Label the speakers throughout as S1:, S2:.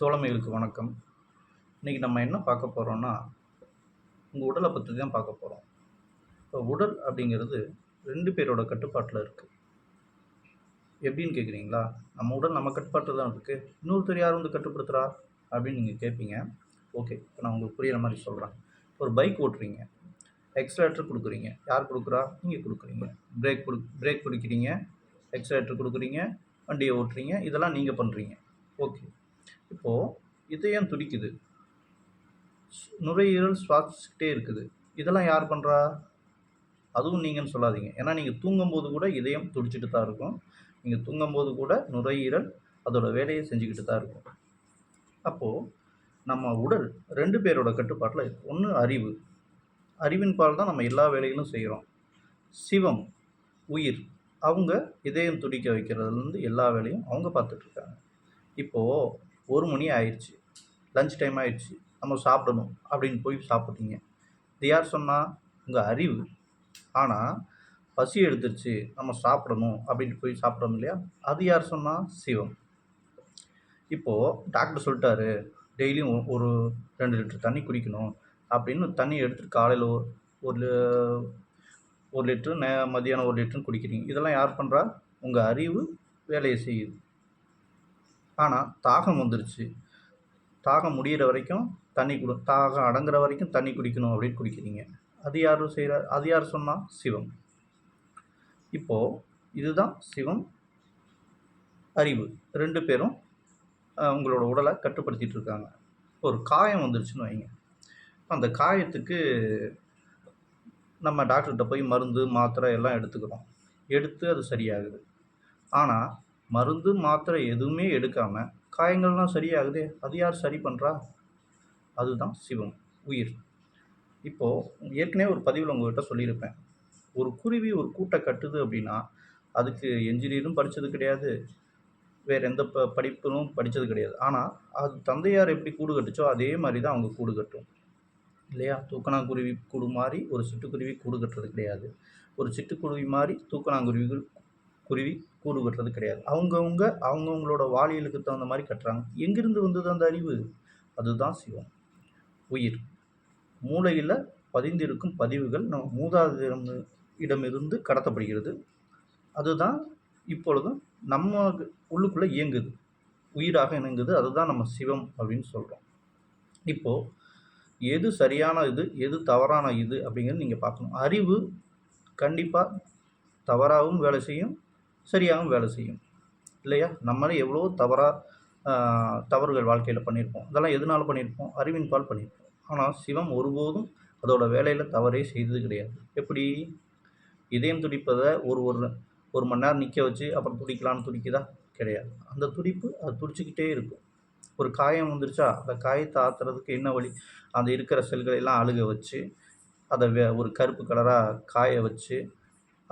S1: தோழமைகளுக்கு வணக்கம். இன்றைக்கி நம்ம என்ன பார்க்க போகிறோன்னா உங்கள் உடலை பற்றி தான் பார்க்க போகிறோம் இப்போ உடல் அப்படிங்கிறது ரெண்டு பேரோட கட்டுப்பாட்டில் இருக்குது எப்படின்னு கேட்குறீங்களா நம்ம உடல் நம்ம கட்டுப்பாட்டில் தான் இருக்குது இன்னொருத்தர் யார் வந்து கட்டுப்படுத்துகிறா அப்படின்னு நீங்கள் கேட்பீங்க ஓகே இப்போ நான் உங்களுக்கு புரியிற மாதிரி சொல்கிறேன் ஒரு பைக் ஓட்டுறீங்க. எக்ஸலேட்டர் கொடுக்குறீங்க. யார் கொடுக்குறா? நீங்கள் கொடுக்குறீங்க. பிரேக் கொடு பிரேக் பிடிக்கிறீங்க. எக்ஸலேட்டர் கொடுக்குறீங்க. வண்டியை ஓட்டுறீங்க. இதெல்லாம் நீங்கள் பண்ணுறீங்க ஓகே. இப்போது இதயம் துடிக்குது. நுரையீரல் சுவாசிச்சுக்கிட்டே இருக்குது. இதெல்லாம் யார் பண்ணுறா அதுவும் நீங்கன்னு சொல்லாதீங்க. ஏன்னா நீங்கள் தூங்கும்போது கூட இதயம் துடிச்சிட்டு தான் இருக்கும். நீங்கள் தூங்கும்போது கூட நுரையீரல் அதோட வேலையை செஞ்சுக்கிட்டு தான் இருக்கும். அப்போது நம்ம உடல் ரெண்டு பேரோட கட்டுப்பாட்டில் இருக்கு. ஒன்று அறிவு. அறிவின் பால் தான் நம்ம எல்லா வேலைகளும் செய்கிறோம் சிவம் உயிர் அவங்க இதயம் துடிக்க வைக்கிறதுலேருந்து எல்லா வேலையும் அவங்க பார்த்துட்ருக்காங்க இப்போது ஒரு மணி ஆயிடுச்சு. லஞ்ச் டைம் ஆயிடுச்சு. நம்ம சாப்பிடணும் அப்படின்னு போய் சாப்பிட்டீங்க. இது யார் சொன்னால் உங்கள் அறிவு. ஆனால் பசி எடுத்துருச்சு. நம்ம சாப்பிடணும் அப்படின்ட்டு போய் சாப்பிட்றோம் இல்லையா? அது யார் சொன்னால் சிவம். இப்போது டாக்டர் சொல்லிட்டாரு டெய்லியும் ஒரு ரெண்டு லிட்டர் தண்ணி குடிக்கணும். அப்படின்னு தண்ணி எடுத்துகிட்டு காலையில் ஒரு லி- ஒரு லிட்டரு நே மதியானம் ஒரு லிட்டரும் குடிக்கிறீங்க. இதெல்லாம் யார் பண்ணுறா உங்கள் அறிவு வேலையை செய்யுது. ஆனால் தாகம் வந்துருச்சு. தாகம் முடியிற வரைக்கும் தண்ணி குடி தாகம் அடங்குற வரைக்கும் தண்ணி குடிக்கணும் அப்படின்னு குடிக்கிறீங்க அது யார் செய்கிற அது யார் சொன்னால் சிவம். இப்போது இதுதான் சிவம் அறிவு. ரெண்டு பேரும் உங்களோட உடலை கட்டுப்படுத்திட்டு இருக்காங்க. ஒரு காயம் வந்துருச்சுன்னு வைங்க. அந்த காயத்துக்கு நம்ம டாக்டர்கிட்ட போய் மருந்து மாத்திரை எல்லாம் எடுத்துக்கிறோம். எடுத்து அது சரியாகுது. ஆனால் மருந்து மாத்திரை எதுவுமே எடுக்காமல் காயங்கள்லாம் சரியாகுதே அது யார் சரி பண்ணுறா அதுதான் சிவம் உயிர். இப்போது ஏற்கனவே ஒரு பதிவில் உங்கள்கிட்ட சொல்லியிருப்பேன். ஒரு குருவி ஒரு கூட்டை கட்டுது அப்படின்னா அதுக்கு என்ஜினியரும் படித்தது கிடையாது. வேறு எந்த ப படிப்பும் படித்தது கிடையாது. ஆனால் அது தந்தையார் எப்படி கூடு கட்டுச்சோ அதே மாதிரி தான் அவங்க கூடு கட்டும். இல்லையா? தூக்கணாங்குருவி கூடு மாதிரி ஒரு சிட்டுக்குருவி கூடு கட்டுறது கிடையாது. ஒரு சிட்டுக்குருவி மாதிரி தூக்கணாங்குருவிகள் குருவி கூடு கட்டுறது கிடையாது. அவங்கவுங்க அவங்கவுங்களோட வாலியலுக்கு தகுந்த மாதிரி கட்டுறாங்க. எங்கிருந்து வந்தது அந்த அறிவு? அதுதான் சிவம். உயிர். மூளையில் பதிந்திருக்கும் பதிவுகள் நம் மூதாதிரம் இடமிருந்து கடத்தப்படுகிறது. அதுதான் இப்பொழுதும் நம்ம உள்ளுக்குள்ளே இயங்குது. உயிராக இணங்குது. அதுதான் நம்ம சிவம் அப்படின்னு சொல்கிறோம் இப்போது எது சரியான இது எது தவறான இது அப்படிங்கிறது நீங்கள் பார்க்கணும். அறிவு கண்டிப்பாக தவறாகவும் வேலை செய்யும். சரியாகவும் வேலை செய்யும். இல்லையா? நம்மளே எவ்வளோ தவறாக தவறுகள் வாழ்க்கையில் பண்ணியிருப்போம். அதெல்லாம் எதனால பண்ணியிருப்போம்? அறிவின் பால் பண்ணியிருப்போம். ஆனால் சிவம் ஒருபோதும் அதோட வேலையில் தவறே செய்தது கிடையாது. எப்படி? இதயம் துடிப்பதை ஒரு ஒரு ஒரு மணி நேரம் நிற்க வச்சு அப்புறம் துடிக்கலான்னு துடிக்குதா? கிடையாது. அந்த துடிப்பு அது துடிச்சிக்கிட்டே இருக்கும். ஒரு காயம் வந்துருச்சா? அந்த காயத்தை ஆத்துறதுக்கு என்ன வழி? அந்த இருக்கிற செல்களை எல்லாம் அழுக வச்சு அதை வே ஒரு கருப்பு கலராக காய வச்சு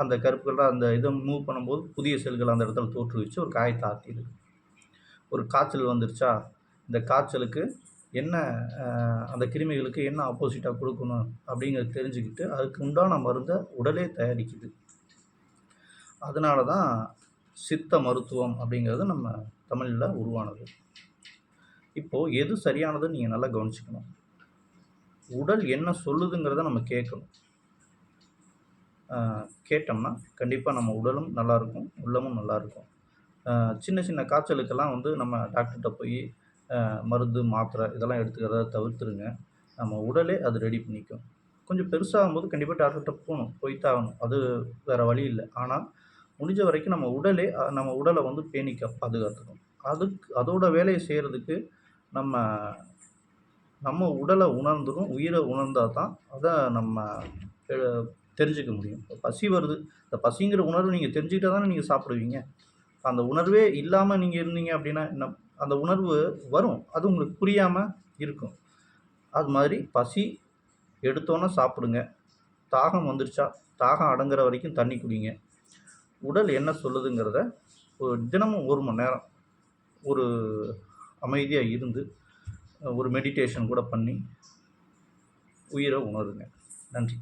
S1: அந்த கருப்பு அந்த இதை மூவ் பண்ணும்போது புதிய செல்கள் அந்த இடத்துல தோற்றுவிச்சு ஒரு காயத்தை ஆற்றிடுது. ஒரு காய்ச்சல் வந்துருச்சா? இந்த காய்ச்சலுக்கு என்ன அந்த கிருமிகளுக்கு என்ன ஆப்போசிட்டாக கொடுக்கணும் அப்படிங்கிறத தெரிஞ்சுக்கிட்டு அதுக்கு உண்டான மருந்தை உடலே தயாரிக்குது. அதனால தான் சித்த மருத்துவம் அப்படிங்கிறது நம்ம தமிழில் உருவானது. இப்போது எது சரியானதுன்னு நீங்கள் நல்லா கவனிச்சுக்கணும். உடல் என்ன சொல்லுதுங்கிறத நம்ம கேட்கணும். கேட்டோம்னா கண்டிப்பாக நம்ம உடலும் நல்லாயிருக்கும் உள்ளமும் நல்லாயிருக்கும். சின்ன சின்ன காய்ச்சலுக்கெல்லாம் வந்து நம்ம டாக்டர்கிட்ட போய் மருந்து மாத்திரை இதெல்லாம் எடுத்துக்கிறத தவிர்த்துருங்க. நம்ம உடலே அது ரெடி பண்ணிக்கும். கொஞ்சம் பெருசாகும்போது கண்டிப்பாக டாக்டர்கிட்ட போகணும் போய்த்தாகணும் அது வேறு வழி இல்லை. ஆனால் முடிஞ்ச வரைக்கும் நம்ம உடலே நம்ம உடலை வந்து பேணிக்க பாதுகாத்துக்கணும். அதுக்கு அதோட வேலையை செய்கிறதுக்கு நம்ம நம்ம உடலை உணர்ந்துடும் உயிரை உணர்ந்தால் தான் அதை நம்ம தெரிஞ்சுக்க முடியும். இப்போ பசி வருது. இந்த பசிங்கிற உணர்வு நீங்கள் தெரிஞ்சுக்கிட்டே தானே நீங்கள் சாப்பிடுவீங்க. அந்த உணர்வே இல்லாமல் நீங்கள் இருந்தீங்க அப்படின்னா என்ன அந்த உணர்வு வரும். அது உங்களுக்கு புரியாமல் இருக்கும். அது மாதிரி பசி எடுத்தோன்னே சாப்பிடுங்க. தாகம் வந்துருச்சா? தாகம் அடங்குற வரைக்கும் தண்ணி குடிங்க. உடல் என்ன சொல்லுதுங்கிறத ஒரு தினமும் ஒரு மணி நேரம் ஒரு அமைதியாக இருந்து ஒரு மெடிடேஷன் கூட பண்ணி உயிரை உணருங்க. நன்றி.